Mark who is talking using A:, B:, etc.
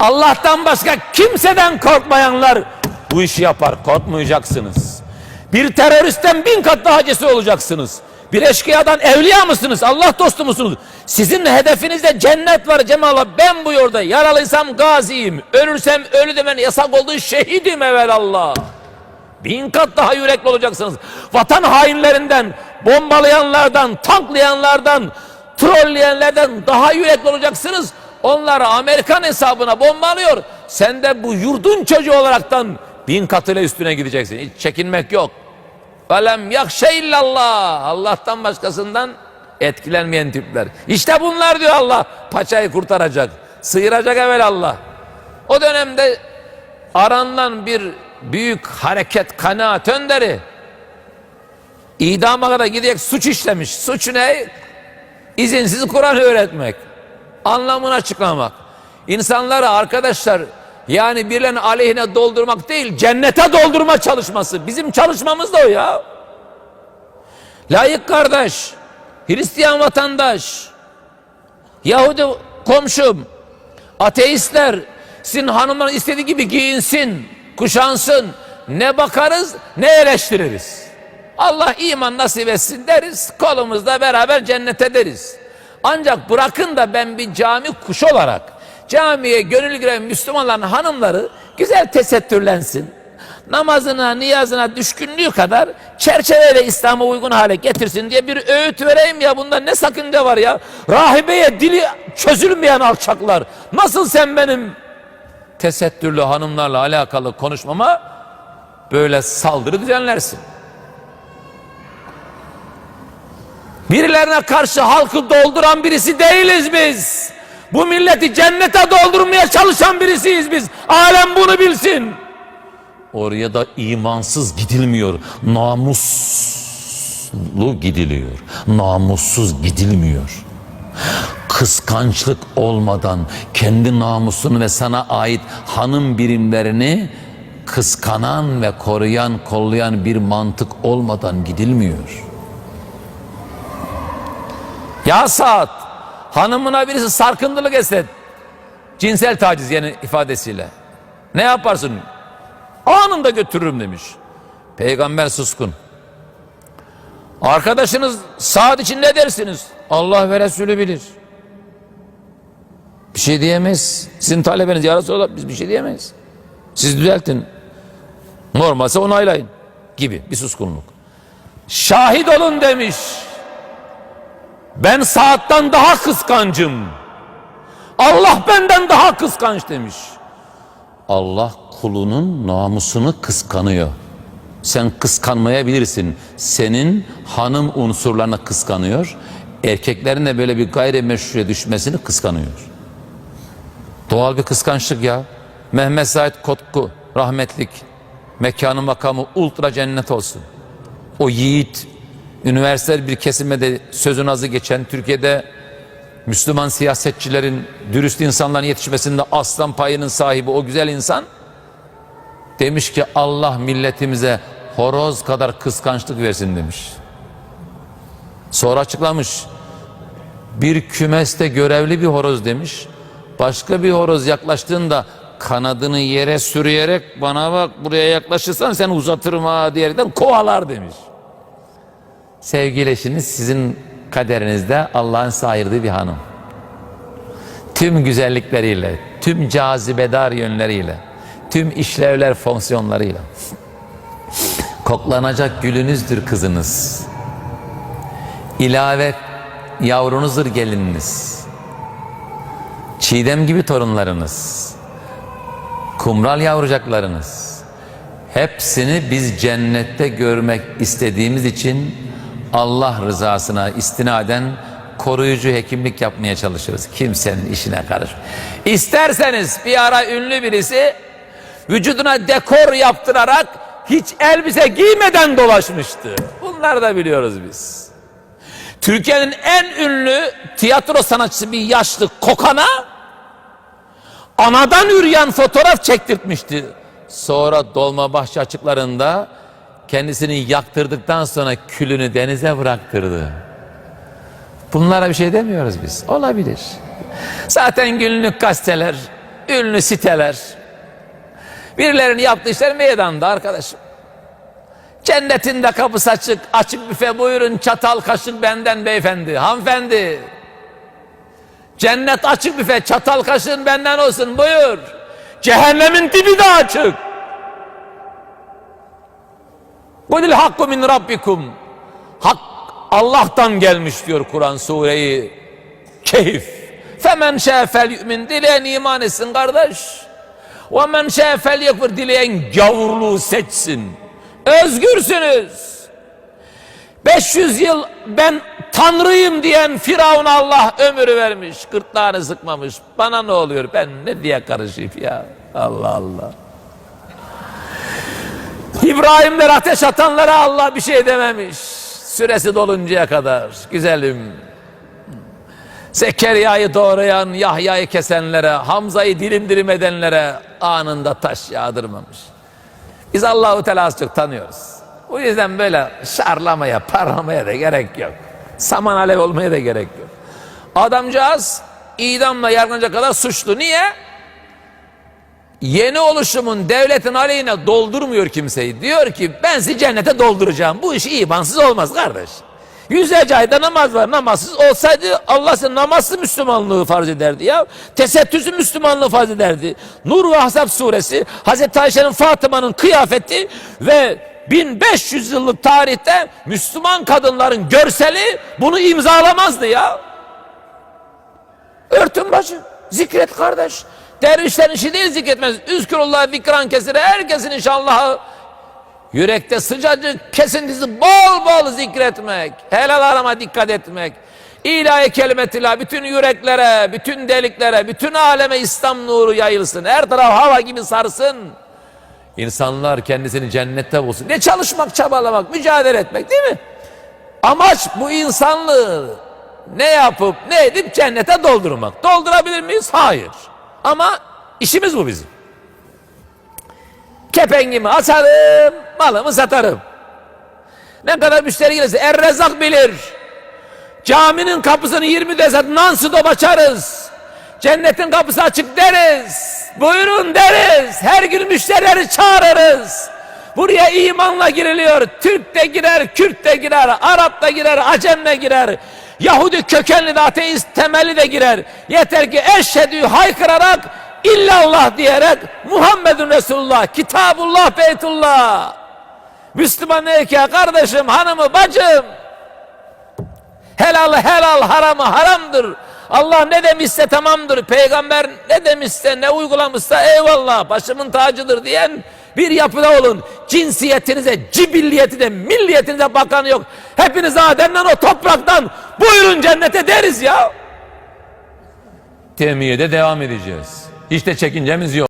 A: Allah'tan başka kimseden korkmayanlar bu işi yapar. Korkmayacaksınız. Bir teröristten bin kat daha cesur olacaksınız. Bir eşkıyadan evliya mısınız? Allah dostu musunuz? Sizin hedefinizde cennet var Cemal'a. Ben bu yolda yaralıysam gaziyim. Ölürsem ölü demen yasak olduğu şehidim evvelallah. Bin kat daha yürekli olacaksınız. Vatan hainlerinden, bombalayanlardan, tanklayanlardan, trolleyenlerden daha yürekli olacaksınız. Onları Amerikan hesabına bombalıyor. Sen de bu yurdun çocuğu olaraktan bin katıyla üstüne gideceksin. Hiç çekinmek yok. Velem yakşe illallah. Allah'tan başkasından etkilenmeyen tipler. İşte bunlar diyor Allah. Paçayı kurtaracak. Sıyıracak evvelallah. O dönemde aranılan bir büyük hareket kanaat önderi idama kadar gidecek suç işlemiş. Suç ne? İzinsiz Kur'an öğretmek. Anlamını açıklamak. İnsanları arkadaşlar yani birilerinin aleyhine doldurmak değil cennete doldurma çalışması. Bizim çalışmamız da o ya. Layık kardeş, Hristiyan vatandaş, Yahudi komşum, ateistler sizin hanımlar istediği gibi giyinsin, kuşansın. Ne bakarız ne eleştiririz. Allah iman nasip etsin deriz. Kolumuzda beraber cennete deriz. Ancak bırakın da ben bir cami kuşu olarak camiye gönül giren Müslümanların hanımları güzel tesettürlensin. Namazına, niyazına düşkünlüğü kadar çerçeveyle İslam'a uygun hale getirsin diye bir öğüt vereyim ya bunda ne sakınca var ya. Rahibeye dili çözülmeyen alçaklar. Nasıl sen benim tesettürlü hanımlarla alakalı konuşmama böyle saldırı düzenlersin. Birilerine karşı halkı dolduran birisi değiliz biz. Bu milleti cennete doldurmaya çalışan birisiyiz biz. Alem bunu bilsin. Oraya da imansız gidilmiyor. Namuslu gidiliyor. Namussuz gidilmiyor. Kıskançlık olmadan kendi namusunu ve sana ait hanım birimlerini kıskanan ve koruyan, kollayan bir mantık olmadan gidilmiyor. Ya saat hanımına birisi sarkıntılık etse cinsel taciz yani ifadesiyle ne yaparsın? Anında götürürüm demiş. Peygamber suskun. Arkadaşınız saat için ne dersiniz? Allah ve Resulü bilir. Bir şey diyemeyiz. Sizin talebeniz ya Resulallah biz bir şey diyemeyiz. Siz düzeltin. Normalse onaylayın gibi bir suskunluk. Şahit olun demiş. Ben saatten daha kıskancım. Allah benden daha kıskanç demiş. Allah kulunun namusunu kıskanıyor. Sen kıskanmayabilirsin. Senin hanım unsurlarına kıskanıyor. Erkeklerin de böyle bir gayrimeşruya düşmesini kıskanıyor. Doğal bir kıskançlık ya. Mehmet Said Kotku rahmetlik. Mekanı makamı ultra cennet olsun. O yiğit üniversiteler bir kesimde sözün azı geçen Türkiye'de Müslüman siyasetçilerin dürüst insanların yetişmesinde aslan payının sahibi o güzel insan demiş ki Allah milletimize horoz kadar kıskançlık versin demiş. Sonra açıklamış bir kümeste görevli bir horoz demiş. Başka bir horoz yaklaştığında kanadını yere sürüyerek bana bak buraya yaklaşırsan sen uzatırım ha diyerekten kovalar demiş. Sevgili eşiniz sizin kaderinizde Allah'ın size bir hanım. Tüm güzellikleriyle, tüm cazibedar yönleriyle, tüm işlevler fonksiyonlarıyla. Koklanacak gülünüzdür kızınız. İlave yavrunuzdur gelininiz. Çiğdem gibi torunlarınız. Kumral yavrucaklarınız. Hepsini biz cennette görmek istediğimiz için Allah rızasına istinaden koruyucu hekimlik yapmaya çalışırız. Kimsenin işine karış. İsterseniz bir ara ünlü birisi vücuduna dekor yaptırarak hiç elbise giymeden dolaşmıştı. Bunları da biliyoruz biz. Türkiye'nin en ünlü tiyatro sanatçısı bir yaşlı kokana anadan üreyen fotoğraf çektirtmişti. Sonra Dolmabahçe açıklarında kendisini yaktırdıktan sonra külünü denize bıraktırdı. Bunlara bir şey demiyoruz biz. Olabilir. Zaten günlük gazeteler ünlü siteler. Birilerinin yaptığı işler meydanda arkadaşım. Cennetin de kapısı açık. Açık büfe buyurun çatal kaşık benden beyefendi. Hanımefendi. Cennet açık büfe çatal kaşığın benden olsun buyur. Cehennemin dibi de açık. Kulil hakku min rabbikum. Hak Allah'tan gelmiş diyor Kur'an sureyi. Keyif. Femen şefel yu'min. Dileyen iman etsin kardeş. Ve men şefel yekfur. Dileyen gavurluğu seçsin. Özgürsünüz. 500 yıl ben tanrıyım diyen Firavun Allah ömrü vermiş. Gırtlağını sıkmamış. Bana ne oluyor? Ben ne diye karışayım ya? Allah Allah. İbrahimler ateş atanlara Allah bir şey dememiş. Süresi doluncaya kadar. Güzelim. Zekeriya'yı doğrayan, Yahya'yı kesenlere, Hamza'yı dilim dilim edenlere anında taş yağdırmamış. Biz Allahu Teala az çok tanıyoruz. O yüzden böyle şarlamaya, parlamaya da gerek yok. Saman alev olmaya da gerek yok. Adamcağız idamla yargılanacak kadar suçlu. Niye? Yeni oluşumun devletin aleyhine doldurmuyor kimseyi. Diyor ki ben sizi cennete dolduracağım. Bu iş imansız olmaz kardeş. Yüzlerce ayda namaz var. Namazsız olsaydı Allah size namazsız Müslümanlığı farz ederdi ya. Tesettüsü Müslümanlığı farz ederdi. Nur ve Ahzab suresi Hazreti Ayşe'nin Fatıma'nın kıyafeti ve 1500 yıllık tarihte Müslüman kadınların görseli bunu imzalamazdı ya. Örtün başı. Zikret kardeş. Dervişlerin işi değil zikretmez. Üzkürullah zikran kesire. Herkesin inşallah yürekte sıcacık kesintisi bol bol zikretmek. Helal arama dikkat etmek. İlahi kelimetillah bütün yüreklere, bütün deliklere, bütün aleme İslam nuru yayılsın. Her taraf hava gibi sarsın. İnsanlar kendisini cennette bulsun. Ne çalışmak, çabalamak, mücadele etmek değil mi? Amaç bu insanlığı ne yapıp ne edip cennete doldurmak. Doldurabilir miyiz? Hayır. Ama işimiz bu bizim. Kepengimi açarım, malımı satarım. Ne kadar müşteri gelirse Errezzak bilir. Caminin kapısını 20 desat non-stop açarız. Cennetin kapısı açık deriz. Buyurun deriz. Her gün müşterileri çağırırız. Buraya imanla giriliyor. Türk de girer, Kürt de girer, Arap da girer, Acem de girer. Yahudi kökenli de ateist temelli de girer. Yeter ki eşhedü haykırarak illallah diyerek Muhammedun Resulullah, Kitabullah, Beytullah. Müslüman erkeğe kardeşim, hanımı, bacım. Helal helal haramı haramdır. Allah ne demişse tamamdır. Peygamber ne demişse ne uygulamışsa eyvallah başımın tacıdır diyen bir yapıda olun. Cinsiyetinize, cibilliyetine, milliyetinize bakan yok. Hepiniz Adem'den o topraktan buyurun cennete deriz ya. Temiyede devam edeceğiz. Hiç de çekincemiz yok.